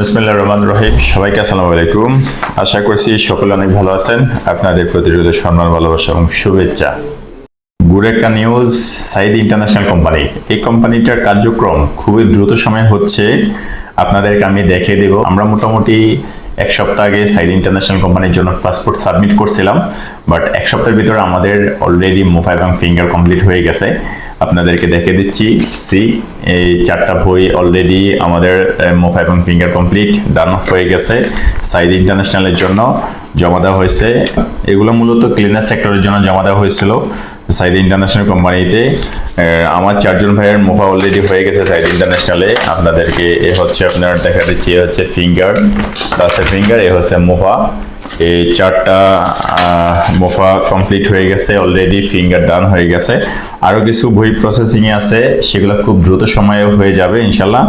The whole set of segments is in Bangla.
বিসমিল্লাহ রহমান রহিম। সবাইকে আসসালামু আলাইকুম। আশা করছি সকলে অনেক ভালো আছেন। আপনাদের প্রতি রইল সম্মান, ভালোবাসা এবং শুভেচ্ছা। একটা নিউজ, সাইদ ইন্টারন্যাশনাল কোম্পানি। এই কোম্পানিটার কার্যক্রম খুবই দ্রুত সময় হচ্ছে। আপনাদেরকে আমি দেখিয়ে দেব। আমরা মোটামুটি এক সপ্তাহ আগে সাইদ ইন্টারন্যাশনাল কোম্পানির জন্য পাসপোর্ট সাবমিট করছিলাম। বাট এক সপ্তাহের ভিতরে আমাদের অলরেডি মোফা এবং ফিঙ্গার কমপ্লিট হয়ে গেছে। আপনাদেরকে দেখে দিচ্ছি। সি, এই চারটা বই অলরেডি আমাদের মোফা এবং ফিঙ্গার কমপ্লিট, ডান হয়ে গেছে। সাইদ ইন্টারন্যাশনালের জন্য জমা দেওয়া হয়েছে। এগুলো মূলত ক্লিনার সেক্টরের জন্য জমা দেওয়া হয়েছিল সাইদ ইন্টারন্যাশনাল কোম্পানিতে। আমার চারজন ভাইয়ের মোফা অলরেডি হয়ে গেছে সাইদ ইন্টারন্যাশনালে। আপনাদেরকে এ হচ্ছে আপনার দেখা দিচ্ছি এ হচ্ছে ফিঙ্গার তাতে ফিঙ্গার, এ হচ্ছে মোফা। এই চারটা মোফা কমপ্লিট হয়ে গেছে অলরেডি ফিঙ্গার ডান হয়ে গেছে। আরও কিছু বই প্রসেসিং এ আছে, সেগুলো খুব দ্রুত সময়ে হয়ে যাবে ইনশাল্লাহ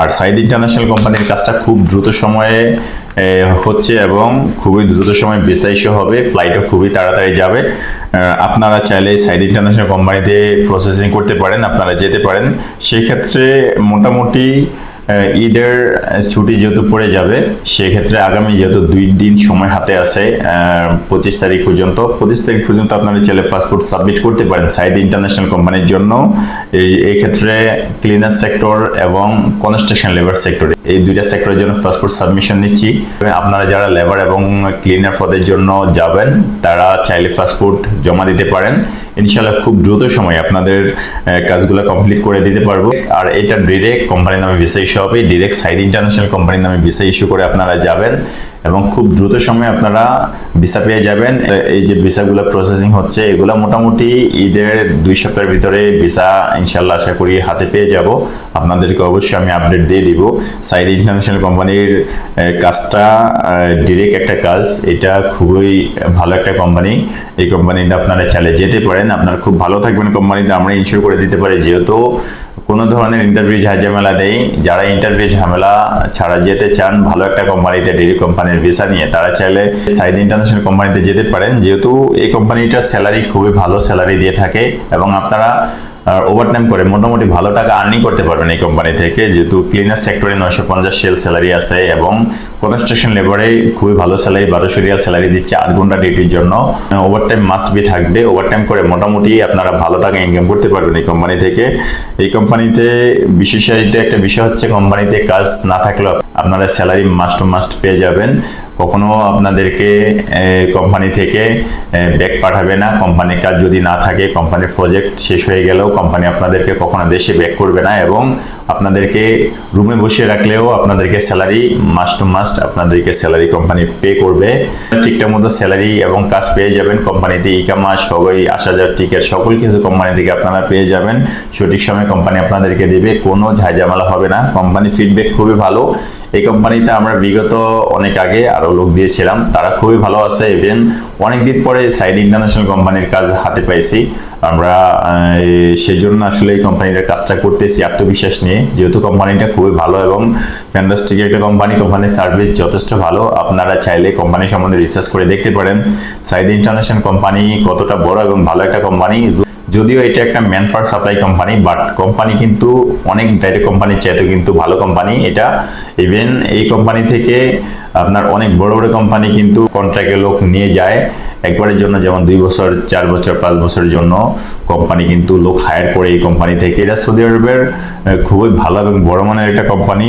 আর সাইদ ইন্টারন্যাশনাল কোম্পানির কাজটা খুব দ্রুত সময়ে হচ্ছে এবং খুবই দ্রুত সময় ইস্যু হবে ফ্লাইটও খুবই তাড়াতাড়ি যাবে। আপনারা চাইলে সাইদ ইন্টারন্যাশনাল কোম্পানিতে প্রসেসিং করতে পারেন, আপনারা যেতে পারেন। সেক্ষেত্রে মোটামুটি ঈদের ছুটি যেহেতু পড়ে যাবে, সেক্ষেত্রে আগামী যেহেতু দুই দিন সময় হাতে আছে পঁচিশ তারিখ পর্যন্ত, পঁচিশ তারিখ পর্যন্ত আপনারা চাইলে পাসপোর্ট সাবমিট করতে পারেন সাইদ ইন্টারন্যাশনাল কোম্পানির জন্য। এই ক্ষেত্রে ক্লিনার সেক্টর এবং কনস্ট্রাকশন লেবার সেক্টর এই দুইটা সেক্টরের জন্য পাসপোর্ট সাবমিশন নিচ্ছি। আপনারা যারা লেবার এবং ক্লিনার পদের জন্য যাবেন, তারা চাইলে পাসপোর্ট জমা দিতে পারেন। ইনশাল্লাহ খুব দ্রুত সময় আপনাদের কাজগুলো কমপ্লিট করে দিতে পারব। আর এটা ডিরেক্ট কোম্পানির নামে ভিসা ইস্যু হবে। ডিরেক্ট সাইড ইন্টারন্যাশনাল কোম্পানির নামে ভিসা ইস্যু করে আপনারা যাবেন এবং খুব দ্রুত সময়ে আপনারা ভিসা পেয়ে যাবেন। এই যে ভিসাগুলো প্রসেসিং হচ্ছে, এগুলো মোটামুটি ঈদের দুই সপ্তাহের ভিতরে ভিসা ইনশাল্লাহ আশা করি হাতে পেয়ে যাব। আপনাদেরকে অবশ্যই আমি আপডেট দিয়ে দিব। সাইড ইন্টারন্যাশনাল কোম্পানির কাজটা ডিরেক্ট একটা কাজ। এটা খুবই ভালো একটা কোম্পানি এই কোম্পানিতে আপনারা চালে যেতে পারেন। আপনারা খুব ভালো থাকবেন কোম্পানিতে, আমরা ইনশিওর করে দিতে পারি। যেহেতু কোনো ধরনের ইন্টারভিউ ঝামেলা নেই, যারা ইন্টারভিউ ঝামেলা ছাড়া যেতে চান, ভালো একটা কোম্পানিতে ডেলি কোম্পানির ভিসা নিয়ে, তারা চাইলে সাইদ ইন্টারন্যাশনাল কোম্পানিতে যেতে পারেন। যেহেতু এই কোম্পানিটার স্যালারি খুবই ভালো স্যালারি দিয়ে থাকে এবং আপনারা ওভারটাইম করে মোটামুটি ভালো টাকা আর্নিং করতে পারবেন এই কোম্পানি থেকে। যেহেতু ক্লিনার সেক্টরে নয়শো পঞ্চাশ সেল স্যালারি আছে এবং কনস্ট্রাকশন লেবারে খুবই ভালো স্যালারি বারোশো রিয়াল স্যালারি দিচ্ছে আট ঘণ্টা ডিউটির জন্য। ওভারটাইম মাস্ট বি থাকবে। ওভারটাইম করে মোটামুটি আপনারা ভালো টাকা ইনকাম করতে পারবেন এই কোম্পানি থেকে। এই কোম্পানিতে বিশেষায়িত একটা বিষয় হচ্ছে কোম্পানিতে কাজ না থাকলেও আপনারা স্যালারি মাস্ট মাস্ট পেয়ে যাবেন। কখনো আপনাদেরকে কোম্পানি থেকে ব্যাক পাঠাবে না। কোম্পানির কাজ যদি না থাকে কোম্পানির প্রজেক্ট শেষ হয়ে গেলেও কোম্পানি আপনাদেরকে কখনো দেশে ব্যাক করবে না এবং আপনাদেরকে রুমে বসিয়ে রাখলেও আপনাদেরকে স্যালারি মাস্ট টু মাস্ট আপনাদেরকে স্যালারি কোম্পানি পে করবে। ঠিকঠাক মতো স্যালারি এবং কাজ পেয়ে যাবেন। কোম্পানিতে ইকামা সবাই আসা যাওয়ার টিকিট সকল কিছু কোম্পানি থেকে আপনারা পেয়ে যাবেন। সঠিক সময় কোম্পানি আপনাদেরকে দেবে, কোনো ঝামেলা হবে না। কোম্পানি ফিডব্যাক খুবই ভালো। এই কোম্পানিতে আমরা বিগত অনেক আগে আরও লোক দিয়েছিলাম, তারা খুবই ভালো আছে। ইভেন অনেকদিন পরে সাইড ইন্টারন্যাশনাল কোম্পানির কাজ হাতে পাইছি। আমরা সেজন্য আসলে এই কোম্পানিটার কাজটা করতেছি আত্মবিশ্বাস নিয়ে। যেহেতু কোম্পানিটা খুবই ভালো এবং ফ্যান্টাস্টিক একটা কোম্পানি কোম্পানির সার্ভিস যথেষ্ট ভালো। আপনারা চাইলে কোম্পানি সম্বন্ধে রিসার্চ করে দেখতে পারেন। সাইড ইন্টারন্যাশনাল কোম্পানি কতটা বড় এবং ভালো একটা কোম্পানি যদিও এটা একটা manpower supply company but company কিন্তু অনেক ডাইরেক্ট কোম্পানির চাইতে কিন্তু ভালো কোম্পানি এটা ইভেন এই কোম্পানি থেকে আপনার অনেক বড় বড় কোম্পানি কিন্তু কন্ট্রাক্টে লোক নিয়ে যায়। একবারের জন্য, যেমন দুই বছর, চার বছর, পাঁচ বছরের জন্য কোম্পানি কিন্তু লোক হায়ার করে এই কোম্পানি থেকে। এটা সৌদি আরবের খুবই ভালো এবং বড় মানের একটা কোম্পানি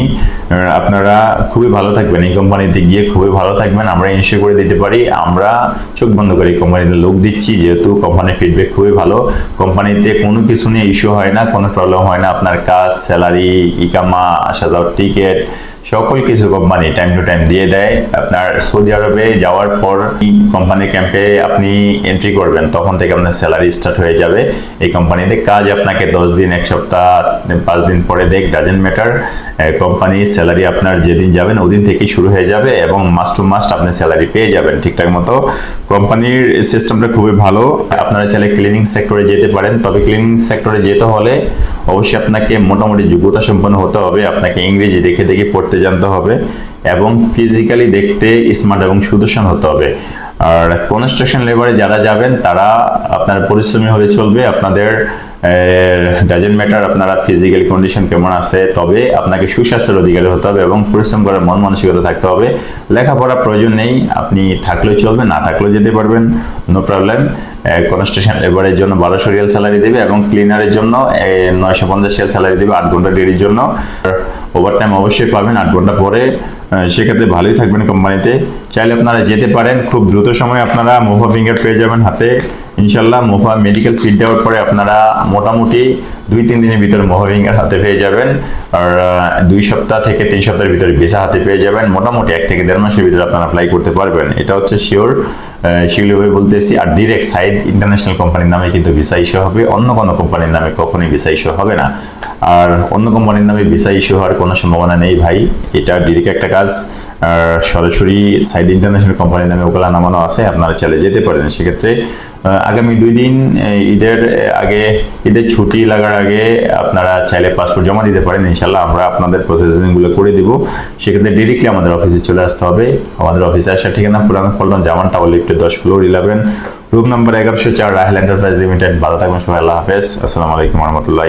আপনারা খুবই ভালো থাকবেন। এই কোম্পানিতে গিয়ে খুবই ভালো থাকবেন। আমরা ইনশিওর করে দিতে পারি, আমরা চোখ বন্ধ করে কোম্পানিতে লোক দিচ্ছি, যেহেতু কোম্পানির ফিডব্যাক খুবই ভালো। কোম্পানিতে কোনো কিছু নিয়ে ইস্যু হয় না, কোনো প্রবলেম হয় না। আপনার কাজ স্যালারি ইকামা, আসা যাওয়ার টিকিট সকল কিছু কোম্পানি টাইম টু টাইম দিয়ে দেয়। আপনার সৌদি আরবে যাওয়ার পর কোম্পানির ক্যাম্পে আপনি এন্ট্রি করবেন, তখন থেকে আপনার স্যালারি স্টার্ট হয়ে যাবে। এই কোম্পানিতে কাজ আপনাকে দশ দিন, এক সপ্তাহ, পাঁচ দিন পরে দেখ ডাজেন্ট ম্যাটার কোম্পানি স্যালারি আপনার যেদিন যাবেন ওদিন থেকেই শুরু হয়ে যাবে এবং মাস টু মাস্ট আপনি স্যালারি পেয়ে যাবেন, ঠিকঠাক মতো। কোম্পানির সিস্টেমটা খুবই ভালো। আপনারা চাইলে ক্লিনিং সেক্টরে যেতে পারেন, তবে ক্লিনিং সেক্টরে যেতে হলে অবশ্যই আপনাকে মোটামুটি যোগ্যতা সম্পন্ন হতে হবে। আপনাকে ইংরেজি দেখে দেখে পড়তে জানতে হবে এবং ফিজিক্যালি দেখতে স্মার্ট এবং সুদর্শন হতে হবে। আর কনস্ট্রাকশন লেবারে যারা যাবেন তারা আপনার পরিশ্রমী হলে চলবে। আপনাদের ডাজেন্ট ম্যাটার আপনারা ফিজিক্যাল কন্ডিশন কেমন আছে, তবে আপনাকে সুস্বাস্থ্যের অধিকারী হতে হবে এবং পরিশ্রম করার মন মানসিকতা থাকতে হবে। লেখাপড়া প্রয়োজন নেই, আপনি থাকলেও চলবে, না থাকলেও যেতে পারবেন নো প্রবলেম কনস্ট্রাকশন লেবারের জন্য বারোশো রিয়াল স্যালারি দেবে এবং ক্লিনারের জন্য নয়শো পঞ্চাশ রিয়াল স্যালারি দেবে আট ঘণ্টা ডিউটির জন্য। ওভার টাইম অবশ্যই পাবেন আট ঘণ্টা পরে। সেক্ষেত্রে ভালোই থাকবেন কোম্পানিতে চাইলে আপনারা যেতে পারেন, খুব দ্রুত সময়ে আপনারা মোফা ফিঙ্গার পেয়ে যাবেন হাতে। ইনশাল্লাহ মোফা মেডিকেল ফিট দেওয়ার পরে আপনারা মোটামুটি দুই, তিন দিনের ভিতরে মোহাভিঙ্গার হাতে পেয়ে যাবেন। আর দুই সপ্তাহ থেকে তিন সপ্তাহের ভিতরে ভিসা হাতে পেয়ে যাবেন। মোটামুটি এক থেকে দেড় মাসের ভিতরে আপনারা অ্যাপ্লাই করতে পারবেন। এটা হচ্ছে শিওর সেগুলোভাবে বলতেছি, আর ডিরেক্ট সাইড ইন্টারন্যাশনাল কোম্পানির নামে কিন্তু ভিসা ইস্যু হবে। অন্য কোনো কোম্পানির নামে কখনোই ভিসা ইস্যু হবে না। আর অন্য কোম্পানির নামে ভিসা ইস্যু হওয়ার কোনো সম্ভাবনা নেই ভাই। এটা ডিরেক্ট একটা কাজ। আর সরাসরি সাইড ইন্টারন্যাশনাল কোম্পানির নামে ওগুলা নামানো আছে, আপনারা চলে যেতে পারেন সেক্ষেত্রে। আগামী দুই দিন ঈদের আগে, ঈদের ছুটি লাগার আগে আপনারা চাইলে পাসপোর্ট জমা দিতে পারেন ইনশাল্লাহ আমরা আপনাদের প্রসেসিংগুলো করে দেবো। সেক্ষেত্রে ডিরেক্টলি আমাদের অফিসে চলে আসতে হবে। আমাদের অফিসে আসার ঠিকানা পুরানো পল্টন জামান টাওয়ার লিফটে দশ ফ্লোর ইলেভেন রুম নাম্বার এগারোশো চার রাহেল এন্টারপ্রাইজ লিমিটেড। ভালো থাকবেন সবাই, আল্লাহ হাফেজ। আসসালামু আলাইকুম রহমতুল্লাহ